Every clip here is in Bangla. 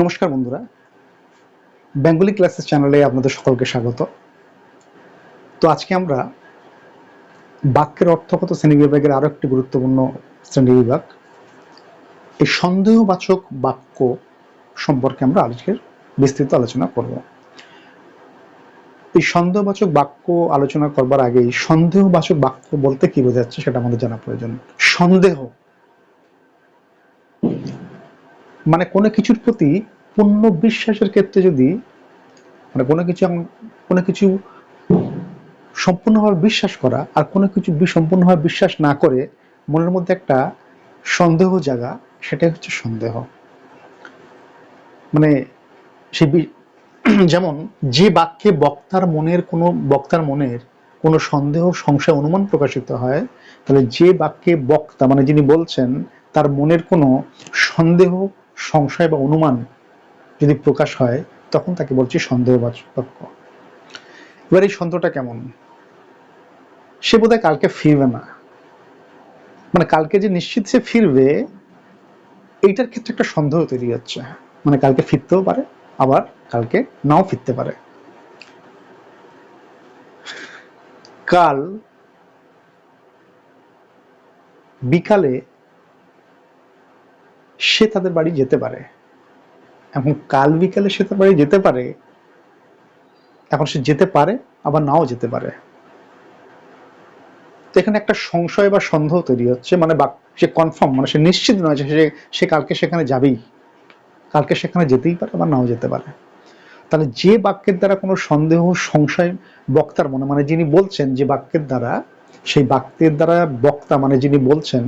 নমস্কার বন্ধুরা। বেঙ্গলি ক্লাসেস চ্যানেলে আপনাদের সকলকে স্বাগত। তো আজকে আমরা বাক্যের অর্থগত শ্রেণি বিভাগের আরও একটি গুরুত্বপূর্ণ শ্রেণি বিভাগ, এই সন্দেহবাচক বাক্য সম্পর্কে আমরা আজকের বিস্তৃত আলোচনা করব। এই সন্দেহবাচক বাক্য আলোচনা করবার আগে সন্দেহবাচক বাক্য বলতে কি বোঝাচ্ছে সেটা আমাদের জানা প্রয়োজন। সন্দেহ। মানে কোনো কিছুর প্রতি পূর্ণ বিশ্বাসের ক্ষেত্রে যদি মানে কোনো কিছু কোনো কিছু সম্পূর্ণভাবে বিশ্বাস করা আর কোনো কিছু সম্পূর্ণভাবে বিশ্বাস না করে মনের মধ্যে একটা সন্দেহ জাগা, সেটাই হচ্ছে সন্দেহ। মানে সে যেমন যে বাক্যে বক্তার মনের কোনো, বক্তার মনের কোনো সন্দেহ, সংশয়, অনুমান প্রকাশিত হয়, তাহলে যে বাক্যে বক্তা মানে যিনি বলছেন, তার মনের কোনো সন্দেহ সংশয় বা অনুমান যদি প্রকাশ হয়, তখন তাকে বলছি সন্দেহবাচক। বাক্য এবার এই সন্দেহটা কেমন? সে বোধহয় কালকে ফিরবে না। মানে কালকে যে নিশ্চিত সে ফিরবে, এইটার ক্ষেত্রে একটা সন্দেহ তৈরি হচ্ছে। মানে কালকে ফিরতেও পারে, আবার কালকে নাও ফিরতে পারে। কাল বিকালে সে তাদের বাড়ি যেতে পারে। এখন কাল বিকালে সে তার বাড়ি যেতে পারে। এখন সে যেতে পারে, আবার নাও যেতে পারে। এখানে একটা সংশয় বা সন্দেহ তৈরি হচ্ছে। মানে সে কনফার্ম মানে সে নিশ্চিত নয় যে সে সে কালকে সেখানে যাবেই। কালকে সেখানে যেতেই পারে, আবার নাও যেতে পারে। তাহলে যে বাক্যের দ্বারা কোনো সন্দেহ, সংশয় বক্তার মনে মানে যিনি বলছেন যে বাক্যের দ্বারা, সেই বাক্যের দ্বারা বক্তা মানে যিনি বলছেন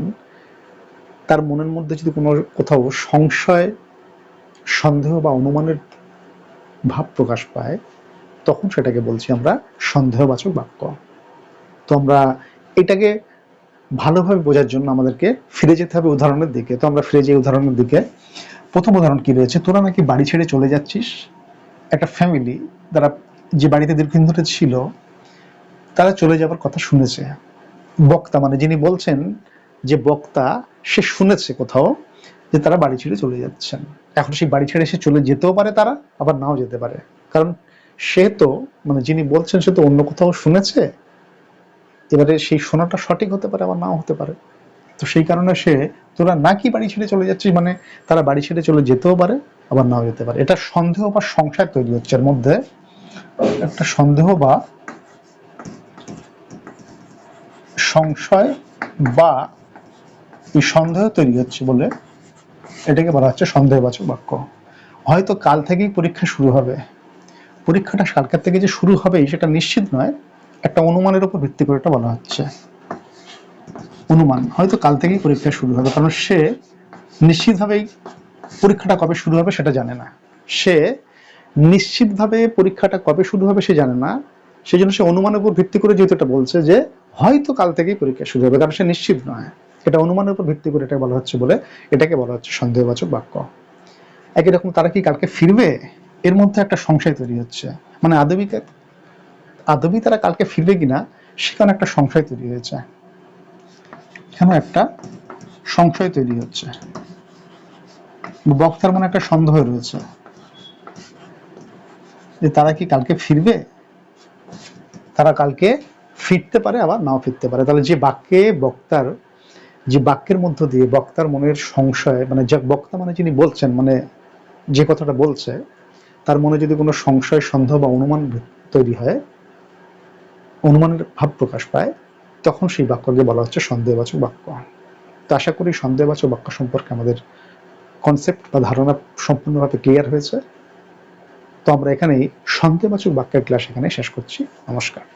তার মনের মধ্যে যদি কোনো কোথাও সংশয়, সন্দেহ বা অনুমানের ভাব প্রকাশ পায়, তখন সেটাকে বলছি আমরা সন্দেহবাচক বাক্য। তো আমরা এটাকে ভালোভাবে বোঝার জন্য আমাদেরকে ফিরে যেতে হবে উদাহরণের দিকে। তো আমরা ফিরে যাই উদাহরণের দিকে। প্রথম উদাহরণ কি রয়েছে? তোরা নাকি বাড়ি ছেড়ে চলে যাচ্ছিস? একটা ফ্যামিলি তারা যে বাড়িতে দীর্ঘদিন ধরে ছিল, তারা চলে যাবার কথা শুনেছে। বক্তা মানে যিনি বলছেন যে বক্তা, সে শুনেছে কোথাও যে তারা বাড়ি ছেড়ে চলে যাচ্ছেন। এখন সেই বাড়ি ছেড়ে সে চলে যেতেও পারে তারা, আবার নাও যেতে পারে। কারণ সে তো মানে যিনি বলছেন সে তো অন্য কোথাও শুনেছে, এবারে সেই শোনাটা সঠিক হতে পারে, আবার নাও হতে পারে। তো সেই কারণে সে, তোরা নাকি বাড়ি ছেড়ে চলে যাচ্ছিস মানে তারা বাড়ি ছেড়ে চলে যেতেও পারে, আবার নাও যেতে পারে। এটা সন্দেহ বা সংশয় তৈরি হচ্ছে এর মধ্যে। একটা সন্দেহ বা সংশয় বা এই সন্দেহ তৈরি হচ্ছে বলে এটাকে বলা হচ্ছে সন্দেহবাচক বাক্য। হয়তো কাল থেকেই পরীক্ষা শুরু হবে। পরীক্ষাটা কালকের থেকে যে শুরু হবে, সেটা নিশ্চিত নয়। একটা অনুমানের উপর ভিত্তি করে এটা বলা হচ্ছে। অনুমান, হয়তো কাল থেকেই পরীক্ষা শুরু হবে, কারণ সে নিশ্চিতভাবেই পরীক্ষাটা কবে শুরু হবে সেটা জানে না। সে নিশ্চিতভাবে পরীক্ষাটা কবে শুরু হবে সে জানে না। সেই জন্য সে অনুমানের উপর ভিত্তি করে যেহেতু এটা বলছে যে হয়তো কাল থেকেই পরীক্ষা শুরু হবে, কারণ সে নিশ্চিত নয়। এটা অনুমানের উপর ভিত্তি করে এটা বলা হচ্ছে বলে এটাকে বলা হচ্ছে সন্দেহবাচক বাক্য। একই রকম তারা কি কালকে ফিরবে? এর মধ্যে একটা সংশয় তৈরি হচ্ছে। মানে আদবিকে আদবি তারা কালকে ফিরবে কিনা সেখানে একটা সংশয় তৈরি হয়েছে। কেন একটা সংশয় তৈরি হচ্ছে। বক্তার মনে একটা সন্দেহ রয়েছে। যে তারা কি কালকে ফিরবে? তারা কালকে ফিরতে পারে, আবার নাও ফিরতে পারে। তাহলে যে বাক্যে বক্তার যে বাক্যের মধ্য দিয়ে বক্তার মনের সংশয় মানে যা বক্তা মানে যিনি বলছেন মানে যে কথাটা বলছে, তার মনে যদি কোনো সংশয়, সন্দেহ বা অনুমান তৈরি হয়, অনুমানের ভাব প্রকাশ পায়, তখন সেই বাক্যকে বলা হচ্ছে সন্দেহবাচক বাক্য। তো আশা করি সন্দেহবাচক বাক্য সম্পর্কে আমাদের কনসেপ্ট বা ধারণা সম্পূর্ণভাবে ক্লিয়ার হয়েছে। তো আমরা এখানেই সন্দেহবাচক বাক্যের ক্লাস এখানে শেষ করছি। নমস্কার।